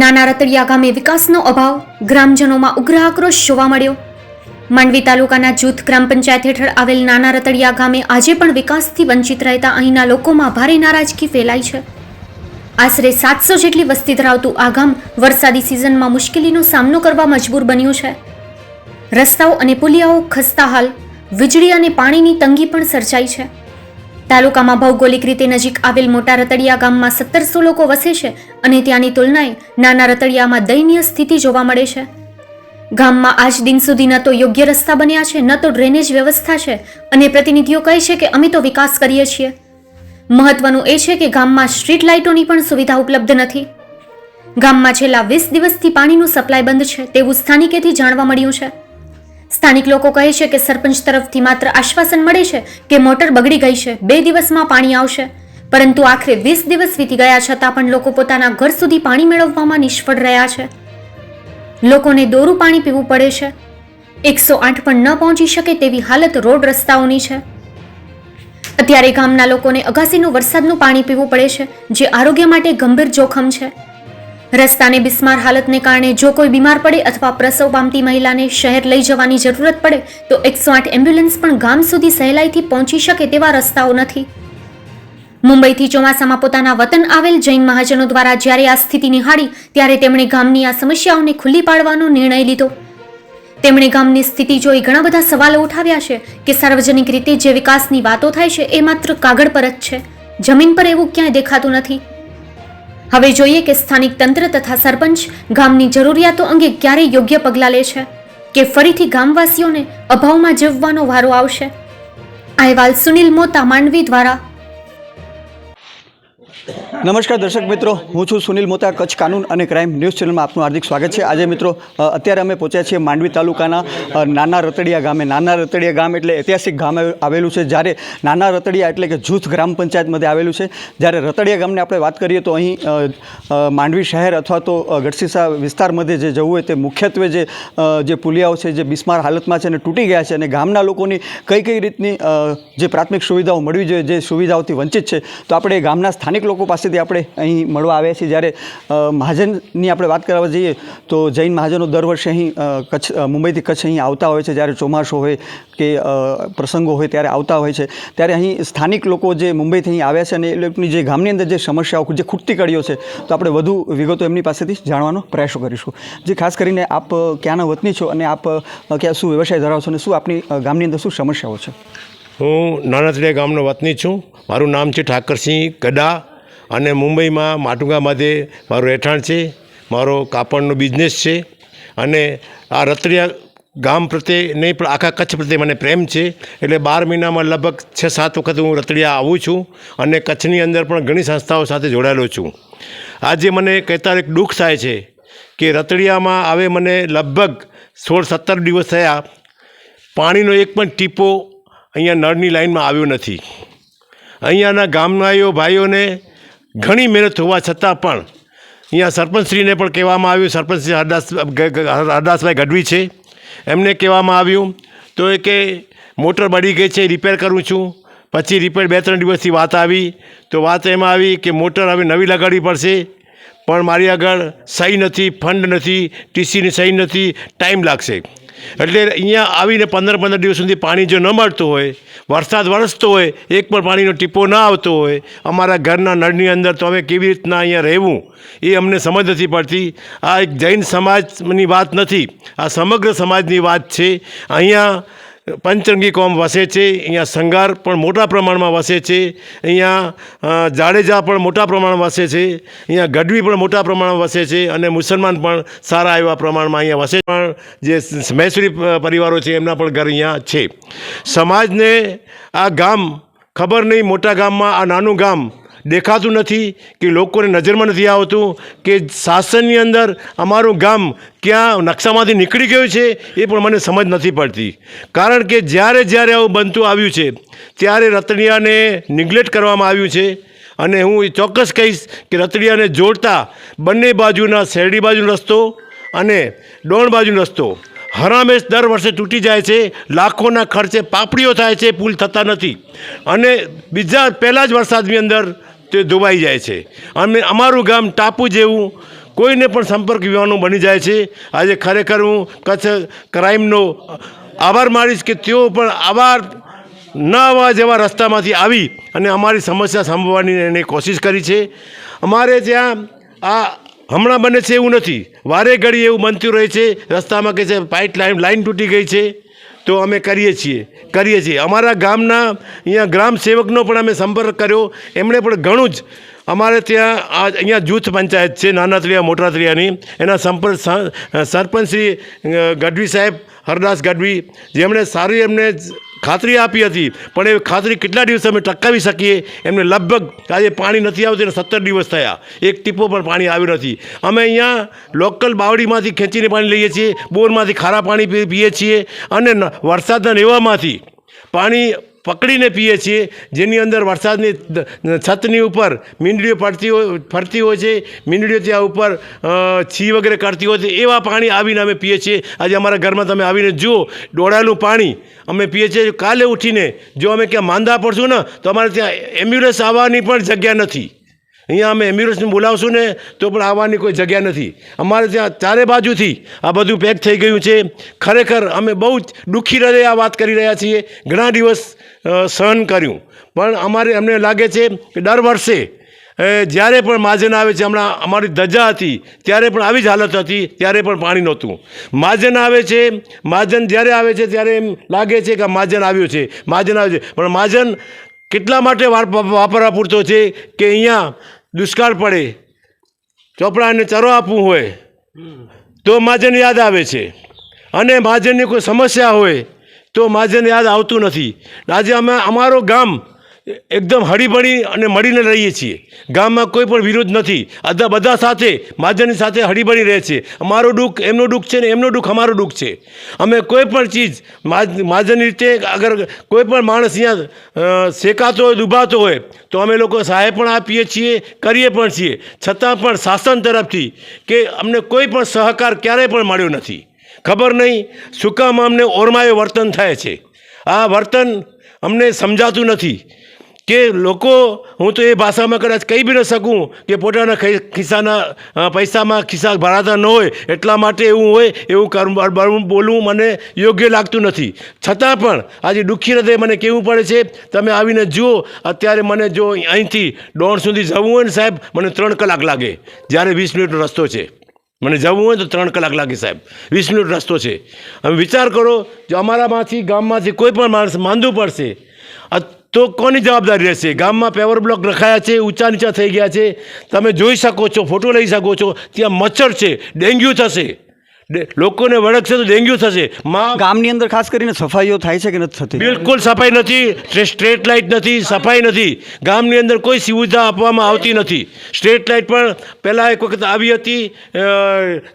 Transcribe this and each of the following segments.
નાના રતડિયા ગામે વિકાસનો અભાવ ગ્રામજનોમાં ઉગ્ર આક્રોશ જોવા મળ્યો. માંડવી તાલુકાના જૂથ ગ્રામ પંચાયત હેઠળ આવેલ નાના રતડિયા ગામે આજે પણ વિકાસથી વંચિત રહેતા અહીંના લોકોમાં ભારે નારાજગી ફેલાઈ છે. આશરે સાતસો જેટલી વસ્તી ધરાવતું આ ગામ વરસાદી સિઝનમાં મુશ્કેલીનો સામનો કરવા મજબૂર બન્યું છે. રસ્તાઓ અને પુલિયાઓ ખસ્તા હાલ, વીજળી અને પાણીની તંગી પણ સર્જાઈ છે. તાલુકામાં ભૌગોલિક રીતે નજીક આવેલ મોટા રતડિયા ગામમાં સત્તરસો લોકો વસે છે અને ત્યાંની તુલનાએ નાના રતડિયામાં દયનીય સ્થિતિ જોવા મળે છે. ગામમાં આજ દિન સુધી ન તો યોગ્ય રસ્તા બન્યા છે, ન તો ડ્રેનેજ વ્યવસ્થા છે અને પ્રતિનિધિઓ કહે છે કે અમે તો વિકાસ કરીએ છીએ. મહત્વનું એ છે કે ગામમાં સ્ટ્રીટ લાઇટોની પણ સુવિધા ઉપલબ્ધ નથી. ગામમાં છેલ્લા વીસ દિવસથી પાણીનું સપ્લાય બંધ છે, તેવું સ્થાનિકેથી જાણવા મળ્યું છે. સ્થાનિક લોકો કહે છે કે સરપંચ તરફથી માત્ર આશ્વાસન મળે છે કે મોટર બગડી ગઈ છે, બે દિવસમાં પાણી આવશે. પરંતુ આખરે વીસ દિવસ વીતી ગયા છતાં પણ લોકો પોતાના ઘર સુધી પાણી મેળવવામાં નિષ્ફળ રહ્યા છે. લોકોને દોરું પાણી પીવું પડે છે. એકસો આઠ પણ ન પહોંચી શકે તેવી હાલત રોડ રસ્તાઓની છે. અત્યારે ગામના લોકોને અગાસીનું વરસાદનું પાણી પીવું પડે છે, જે આરોગ્ય માટે ગંભીર જોખમ છે. રસ્તાને બિસ્માર હાલતને કારણે જો કોઈ બીમાર પડે અથવા પ્રસવ પામતી મહિલાને શહેર લઈ જવાની જરૂરત પડે, તો એકસો આઠ એમ્બ્યુલન્સ પણ ગામ સુધી સહેલાઈથી પહોંચી શકે તેવા રસ્તાઓ નથી. મુંબઈથી ચોમાસામાં પોતાના વતન આવેલ જૈન મહાજનો દ્વારા જ્યારે આ સ્થિતિ નિહાળી, ત્યારે તેમણે ગામની આ સમસ્યાઓને ખુલ્લી પાડવાનો નિર્ણય લીધો. તેમણે ગામની સ્થિતિ જોઈ ઘણા બધા સવાલો ઉઠાવ્યા છે કે સાર્વજનિક રીતે જે વિકાસની વાતો થાય છે, એ માત્ર કાગળ પર જ છે. જમીન પર એવું ક્યાંય દેખાતું નથી. હવે જોઈએ કે સ્થાનિક તંત્ર તથા સરપંચ ગામની જરૂરિયાતો અંગે ક્યારે યોગ્ય પગલાં લે છે કે ફરીથી ગામવાસીઓને અભાવમાં જીવવાનો વારો આવશે? અહેવાલ સુનિલ મોતા, માંડવી દ્વારા. નમસ્કાર દર્શક મિત્રો, હું છું સુનિલ મોતા, કચ્છ કાનૂન અને ક્રાઇમ ન્યૂઝ ચેનલમાં આપનું હાર્દિક સ્વાગત છે. આજે મિત્રો અત્યારે અમે પહોંચ્યા છીએ માંડવી તાલુકાના નાના રતડિયા ગામે. નાના રતડિયા ગામ એટલે ઐતિહાસિક ગામ આવેલું છે. જ્યારે નાના રતડિયા એટલે કે જૂથ ગ્રામ પંચાયત મધ્યે આવેલું છે. જ્યારે રતડિયા ગામને આપણે વાત કરીએ તો અહીં માંડવી શહેર અથવા તો ગઢસીસા વિસ્તાર મધ્યે જે જવું હોય તે મુખ્યત્વે જે જે પુલિયાઓ છે, જે બિસ્માર હાલતમાં છે અને તૂટી ગયા છે અને ગામના લોકોની કઈ કઈ રીતની જે પ્રાથમિક સુવિધાઓ મળવી જોઈએ, જે સુવિધાઓથી વંચિત છે, તો આપણે ગામના સ્થાનિક લોકો પાસેથી આપણે અહીં મળવા આવ્યા છીએ. જ્યારે મહાજનની આપણે વાત કરવા જઈએ, તો જૈન મહાજનો દર વર્ષે અહીં કચ્છ મુંબઈથી કચ્છ અહીં આવતા હોય છે. જ્યારે ચોમાસું હોય કે પ્રસંગો હોય ત્યારે આવતા હોય છે. ત્યારે અહીં સ્થાનિક લોકો જે મુંબઈથી અહીં આવ્યા છે અને એ લોકોની જે ગામની અંદર જે સમસ્યાઓ, જે ખૂટતી કડીઓ છે, તો આપણે વધુ વિગતો એમની પાસેથી જાણવાનો પ્રયાસો કરીશું. જે ખાસ કરીને આપ ક્યાંના વતની છો અને આપ ક્યાં શું વ્યવસાય ધરાવો છો અને શું આપની ગામની અંદર શું સમસ્યાઓ છે? હું નાનાતળિયા ગામનો વતની છું. મારું નામ છે ઠાકરસિંહ ગડા. અને મુંબઈમાં માટુંગા માધે મારું રહેઠાણ છે, મારો કાપડનો બિઝનેસ છે અને આ રતડિયા ગામ પ્રત્યે નહીં, પણ આખા કચ્છ પ્રત્યે મને પ્રેમ છે. એટલે બાર મહિનામાં લગભગ છ સાત વખત હું રતડિયા આવું છું અને કચ્છની અંદર પણ ઘણી સંસ્થાઓ સાથે જોડાયેલો છું. આજે મને કહેતા એક દુઃખ થાય છે કે રતડિયામાં આવે મને લગભગ સોળ સત્તર દિવસ થયા પાણીનો એક પણ ટીપો અહીંયા નળની લાઈનમાં આવ્યો નથી. અહીંયાના ગામનાઓ ભાઈઓને ઘણી મહેનત હોવા છતાં પણ અહીંયા સરપંચશ્રીને પણ કહેવામાં આવ્યું, સરપંચશ્રી હરદાસ હરદાસભાઈ ગઢવી છે. એમને કહેવામાં આવ્યું, તો એ કે મોટર બળી ગઈ છે, રિપેર કરું છું. પછી રિપેર બે ત્રણ દિવસથી વાત આવી, તો વાત એમાં આવી કે મોટર હવે નવી લગાડવી પડશે. પણ મારી આગળ સહી નથી, ફંડ નથી, ટીસીની સહી નથી, ટાઈમ લાગશે. એટલે અહીંયા આવીને પંદર પંદર દિવસ સુધી પાણી જો ન મળતું હોય વરસાદ વરસતો હોય, એક પણ પાણીનો ટીપો ના આવતો હોય, અમારા ઘરના નળની અંદર તો અમે કેવી રીતના અહીંયા રહેવું, એ અમને સમજ નથી પડતી. આ એક જૈન સમાજની વાત નથી, આ સમગ્ર સમાજની વાત છે. અહીંયા પંચરંગી કોમ વસે છે, અહીંયા સંઘાર પણ મોટા પ્રમાણમાં વસે છે, અહીંયા જાડેજા પણ મોટા પ્રમાણમાં વસે છે, અહીંયા ગઢવી પણ મોટા પ્રમાણમાં વસે છે અને મુસલમાન પણ સારા એવા પ્રમાણમાં અહીંયા વસે પણ જે મૈસુરી પરિવારો છે એમના પણ ઘર અહીંયા છે. સમાજને આ ગામ ખબર નહીં, મોટા ગામમાં આ નાનું ગામ દેખાતું નથી કે લોકોને નજરમાં નથી આવતું કે શાસનની અંદર અમારું ગામ ક્યાં નકશામાંથી નીકળી ગયું છે એ પણ મને સમજ નથી પડતી. કારણ કે જ્યારે જ્યારે આવું બનતું આવ્યું છે, ત્યારે રતડિયાને નિગ્લેક્ટ કરવામાં આવ્યું છે અને હું એ ચોક્કસ કહીશ કે રતડિયાને જોડતા બંને બાજુના શેરડી બાજુનો રસ્તો અને ડોણ બાજુનો રસ્તો હરામેશ દર વર્ષે તૂટી જાય છે, લાખોના ખર્ચે પાપડીઓ થાય છે, પુલ થતા નથી. અને બીજા પહેલાં જ વરસાદની અંદર તે દુબાઈ જાય છે. અને અમારું ગામ ટાપુ જેવું કોઈને પણ સંપર્ક વિવાનું બની જાય છે. આજે ખરેખર હું કચ્છ ક્રાઇમનો આભાર માનીશ કે તેઓ પણ આભાર ન આવવા જેવા રસ્તામાંથી આવી અને અમારી સમસ્યા સાંભળવાની એની કોશિશ કરી છે. અમારે ત્યાં આ હમણાં બને છે એવું નથી. વારે ઘડી એવું બનતું રહે છે. રસ્તામાં કે છે પાઇપ લાઇન લાઇન તૂટી ગઈ છે. તો અમે કરીએ છીએ કરીએ છીએ. અમારા ગામના અહીંયા ગ્રામ સેવકનો પણ અમે સંપર્ક કર્યો. એમણે પણ ઘણું જ અમારે ત્યાં આ અહીંયા જૂથ પંચાયત છે, નાનાતળિયા, મોટાતળિયાની. એના સંપર્ક સરપંચ શ્રી ગઢવી સાહેબ, હરદાસ ગઢવી, જેમણે સારી એમને ખાતરી આપી હતી. પણ એ ખાતરી કેટલા દિવસ અમે ટકાવી શકીએ? એમને લગભગ આજે પાણી નથી આવતું એને સત્તર દિવસ થયા. એક ટીપો પણ પાણી આવ્યું નથી. અમે અહીંયા લોકલ બાવડીમાંથી ખેંચીને પાણી લઈએ છીએ, બોરમાંથી ખારા પાણી પીએ છીએ અને વરસાદના નેવામાંથી પાણી પકડીને પીએ છીએ, જેની અંદર વરસાદની છતની ઉપર મીંડળીઓ પડતી હોય ફરતી હોય છે, મીંડળીઓ ત્યાં ઉપર છી વગેરે કરતી હોય છે, એવા પાણી આવીને અમે પીએ છીએ. આજે અમારા ઘરમાં તમે આવીને જુઓ, ડોળાનું પાણી અમે પીએ છીએ. કાલે ઉઠીને જો અમે ક્યાં માંદા પડશું ને, તો અમારે ત્યાં એમ્બ્યુલન્સ આવવાની પણ જગ્યા નથી. અહીંયા અમે એમ્બ્યુલન્સને બોલાવશું ને તો પણ આવવાની કોઈ જગ્યા નથી. અમારે ત્યાં ચારે બાજુથી આ બધું પેક થઈ ગયું છે. ખરેખર અમે બહુ જ દુઃખી હૃદય આ વાત કરી રહ્યા છીએ. ઘણા દિવસ સહન કર્યું. પણ અમારે અમને લાગે છે કે દર વર્ષે જ્યારે પણ માજન આવે છે, હમણાં અમારી ધજા હતી, ત્યારે પણ આવી જ હાલત હતી, ત્યારે પણ પાણી નહોતું. માજન આવે છે, માજન જ્યારે આવે છે, ત્યારે એમ લાગે છે કે માજન આવ્યું છે. માજન આવે છે. પણ માજન કેટલા માટે વાપ- વાપરવા પૂરતો છે કે અહીંયા દુષ્કાળ પડે? ચોપડાને ચરો આપવું હોય તો મહાજન યાદ આવે છે. અને મહાજનની કોઈ સમસ્યા હોય તો મહાજન યાદ આવતું નથી. આજે અમે, અમારું ગામ એકદમ હળીભળી અને મળીને રહીએ છીએ. ગામમાં કોઈ પણ વિરોધ નથી. બધા બધા સાથે મહાજનની સાથે હળીભળી રહે છે. અમારું દુઃખ એમનું દુઃખ છે ને એમનું દુઃખ અમારું દુઃખ છે. અમે કોઈ પણ ચીજ મહાજનની રીતે અગર કોઈ પણ માણસ અહીંયા શેકાતો હોય, દુભાતો હોય, તો અમે લોકો સહાય પણ આપીએ છીએ, કરીએ પણ છીએ. છતાં પણ શાસન તરફથી કે અમને કોઈ પણ સહકાર ક્યારેય પણ મળ્યો નથી. ખબર નહીં સુકામ કામ અમને ઓરમાયું વર્તન થાય છે. આ વર્તન અમને સમજાતું નથી. કે લોકો, હું તો એ ભાષામાં કદાચ કહી બી ન શકું કે પોતાના ખિસ્સાના પૈસામાં ખિસ્સા ભરાતા ન હોય, એટલા માટે એવું હોય, એવું કરું બોલવું મને યોગ્ય લાગતું નથી. છતાં પણ આજે દુઃખી હૃદય મને કહેવું પડે છે, તમે આવીને જુઓ, અત્યારે મને જો અહીંથી દોઢ સુધી જવું હોય ને સાહેબ, મને ત્રણ કલાક લાગે. જ્યારે વીસ મિનિટનો રસ્તો છે. મને જવું હોય તો ત્રણ કલાક લાગે સાહેબ. વીસ મિનિટ રસ્તો છે. હવે વિચાર કરો, જો અમારામાંથી, ગામમાંથી કોઈ પણ માણસ માંદું પડશે તો કોની જવાબદારી રહેશે? ગામમાં પેવર બ્લોક રખાયા છે, ઊંચા નીચા થઈ ગયા છે. તમે જોઈ શકો છો ફોટો લઈ શકો છો, ત્યાં મચ્છર છે, ડેન્ગ્યુ થશે. લોકોને વળગશે તો ડેન્ગ્યુ થશે. માં ગામની અંદર ખાસ કરીને સફાઈઓ થાય છે કે નથી થતી? બિલકુલ સફાઈ નથી સ્ટ્રે- સ્ટ્રેટ લાઇટ નથી સફાઈ નથી. ગામની અંદર કોઈ સુવિધા આપવામાં આવતી નથી. સ્ટ્રેટ લાઇટ પણ પહેલાં એક વખત આવી હતી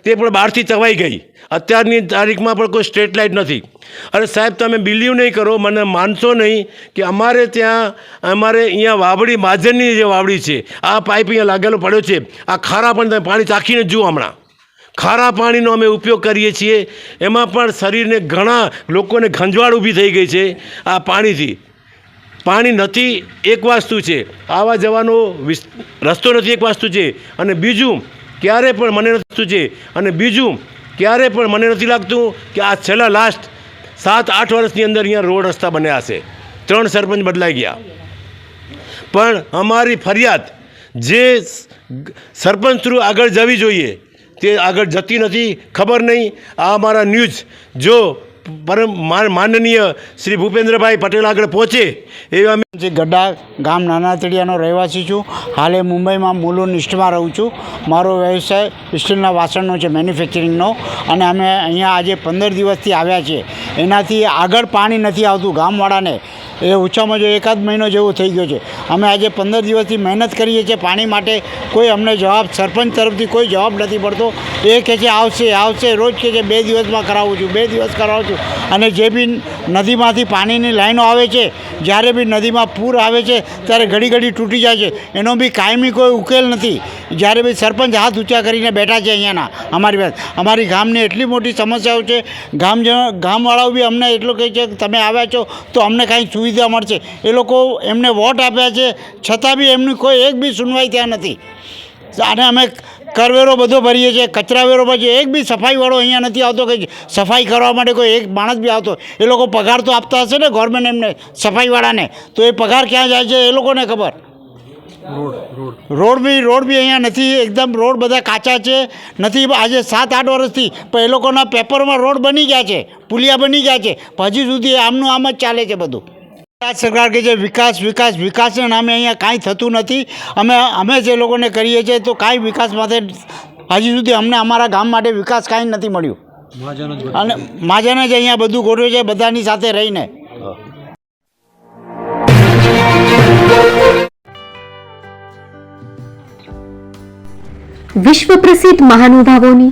તે પણ બહારથી ચવાઈ ગઈ. અત્યારની તારીખમાં પણ કોઈ સ્ટ્રેટ લાઇટ નથી. અરે સાહેબ તમે બિલીવ નહીં કરો મને માનશો નહીં કે અમારે ત્યાં અમારે અહીંયા વાવડી માજરની જે વાવડી છે આ પાઇપ અહીંયા લાગેલો પડ્યો છે. આ ખારા પણ તમે પાણી ચાખીને જુઓ હમણાં. ખારા પાણીનો અમે ઉપયોગ કરીએ છીએ. એમાં પણ શરીરને ઘણા લોકોને ખંજવાળ ઊભી થઈ ગઈ છે આ પાણીથી. પાણી નથી એક વાસ્તુ છે. આવા જવાનો રસ્તો નથી એક વાસ્તુ છે. અને બીજું, ક્યારે પણ મને નથી છે. અને બીજું, ક્યારે પણ મને નથી લાગતું કે આ છેલ્લા લાસ્ટ સાત, આઠ વર્ષની અંદર અહીંયા રોડ રસ્તા બન્યા હશે. ત્રણ સરપંચ બદલાઈ ગયા. પણ અમારી ફરિયાદ જે સરપંચ થ્રુ આગળ જવી જોઈએ. તે આગળ જતી નથી, ખબર નહીં. આ અમારા ન્યૂઝ. જો પરમ માનનીય શ્રી ભૂપેન્દ્રભાઈ પટેલ આગળ પહોંચે, એવા અમે જે ગड्ढा ગામ નાનાતળિયાનો રહેવાસી છું. હાલે મુંબઈમાં મૂલો નિષ્ઠમાં રહું છું. મારો વ્યવસાય સ્ટીલના વાસણનો છે, મેન્યુફેક્ચરિંગનો. અને અમે અહીંયા આજે પંદર દિવસથી આવ્યા છીએ. એનાથી આગળ પાણી નથી આવતું ગામવાળાને. એ ઓછામાં જો એકાદ મહિનો જેવો થઈ ગયો છે. અમે આજે પંદર દિવસથી મહેનત કરીએ છીએ પાણી માટે. કોઈ અમને જવાબ સરપંચ તરફથી કોઈ જવાબ નથી પડતો એ કહે છે, આવશે આવશે. રોજ કહે છે, બે દિવસમાં કરાવું છું, બે દિવસ કરાવું છું. અને જે બી નદીમાંથી પાણીની લાઈનો આવે છે, જ્યારે બી નદીમાં પૂર આવે છે, ત્યારે ઘડી ઘડી તૂટી જાય છે. એનો બી કાયમી કોઈ ઉકેલ નથી. જ્યારે બી સરપંચ હાથ ઊંચા કરીને બેઠા છે અહીંયાના, અમારી પાસે. અમારી ગામની એટલી મોટી સમસ્યાઓ છે. ગામજનો, ગામવાળાઓ બી અમને એટલું કહે છે કે, તમે આવ્યા છો, તો અમને કાંઈ સુવિધા મળશે. એ લોકો એમને વોટ આપ્યા છે. છતાં બી એમની કોઈ એક બી સુનવાઈ ત્યાં નથી. અને અમે કરવેરો બધો ભરીએ છીએ. કચરા વેરો પછી એક બી સફાઈવાળો અહીંયા નથી આવતો કે સફાઈ કરવા માટે કોઈ એક માણસ બી આવતો. એ લોકો પગાર તો આપતા હશે ને ગવર્મેન્ટ એમને સફાઈવાળાને. તો એ પગાર ક્યાં જાય છે એ લોકોને ખબર. રોડ બી રોડ બી અહીંયા નથી. એકદમ રોડ બધા કાચા છે. નથી, આજે સાત, આઠ વર્ષથી પણ એ લોકોના પેપરમાં રોડ બની ગયા છે. પુલિયા બની ગયા છે. હજી સુધી આમનું આમ જ ચાલે છે બધું. ગુજરાત સરકાર કે જે વિકાસ વિકાસ વિકાસના નામે અહીંયા કાંઈ થતું નથી. અમે અમે જે લોકોને કરીએ છીએ તો કાંઈ વિકાસ માટે હજી સુધી અમને અમારા ગામ માટે વિકાસ કાંઈ નથી મળ્યું. અને મહાજન જ અહીંયા બધું ગોઠવ્યું છે બધાની સાથે રહીને. વિશ્વ પ્રસિદ્ધ મહાનુભાવોની